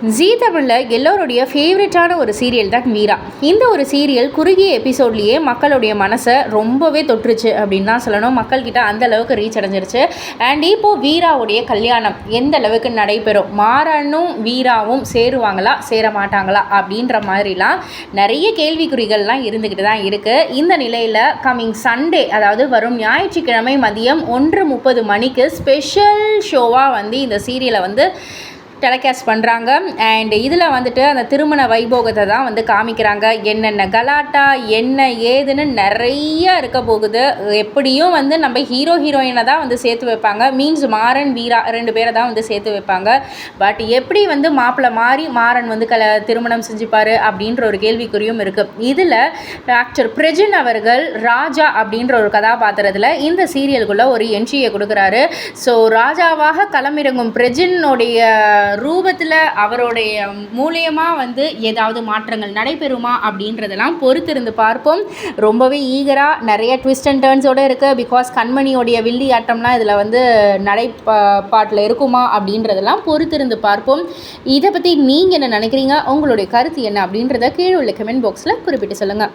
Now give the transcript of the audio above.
ஜீ தமிழில் எல்லோருடைய ஃபேவரட்டான ஒரு சீரியல் தான் வீரா இந்த ஒரு சீரியல் குறுகிய எபிசோட்லேயே மக்களுடைய மனசை ரொம்பவே தொற்றுச்சு அப்படின்னு தான் சொல்லணும். மக்கள்கிட்ட அந்த அளவுக்கு ரீச் அடைஞ்சிருச்சு. அண்ட் இப்போது வீராவுடைய கல்யாணம் எந்த அளவுக்கு நடைபெறும்? மாறனும் வீராவும் சேருவாங்களா சேர மாட்டாங்களா அப்படின்ற மாதிரிலாம் நிறைய கேள்விக்குறிகள்லாம் இருந்துக்கிட்டு தான் இருக்குது இந்த நிலையில் கம்மிங் சண்டே அதாவது வரும் ஞாயிற்றுக்கிழமை மதியம் ஒன்று முப்பது மணிக்கு ஸ்பெஷல் ஷோவாக வந்து இந்த சீரியலை வந்து டெலகாஸ்ட் பண்ணுறாங்க அண்ட் இதில் வந்துட்டு அந்த திருமண வைபோகத்தை தான் வந்து காமிக்கிறாங்க. என்னென்ன கலாட்டா என்ன ஏதுன்னு நிறைய இருக்க போகுது. எப்படியும் வந்து நம்ம ஹீரோ ஹீரோயினை தான் வந்து சேர்த்து வைப்பாங்க. மீன்ஸ் மாறன் வீரா ரெண்டு பேரை தான் வந்து சேர்த்து வைப்பாங்க. பட் எப்படி வந்து மாப்பிள்ளை மாறி மாறன் வந்து கல திருமணம் செஞ்சுப்பார் அப்படின்ற ஒரு கேள்விக்குறியும் இருக்குது இதில் ஆக்டர் பிரஜன் அவர்கள் ராஜா அப்படின்ற ஒரு கதாபாத்திரத்தில் இந்த சீரியலுக்குள்ளே ஒரு என்ட்ரியை கொடுக்குறாரு. ஸோ ராஜாவாக களமிறங்கும் பிரஜினுடைய ரூபத்தில் அவருடைய மூலியமாக வந்து ஏதாவது மாற்றங்கள் நடைபெறுமா அப்படின்றதெல்லாம் பொறுத்திருந்து பார்ப்போம். ரொம்பவே ஈகராக நிறைய ட்விஸ்ட் அண்ட் டேர்ன்ஸோடு இருக்குது பிகாஸ் கண்மணியோடைய வில்லி ஆட்டம்லாம் இதில் வந்து நடை பாட்டில் இருக்குமா அப்படின்றதெல்லாம் பொறுத்திருந்து பார்ப்போம். இதை பற்றி நீங்கள் என்ன நினைக்கிறீங்க? உங்களுடைய கருத்து என்ன அப்படின்றத கீழே உள்ள கமெண்ட் பாக்ஸில் குறிப்பிட்டு சொல்லுங்கள்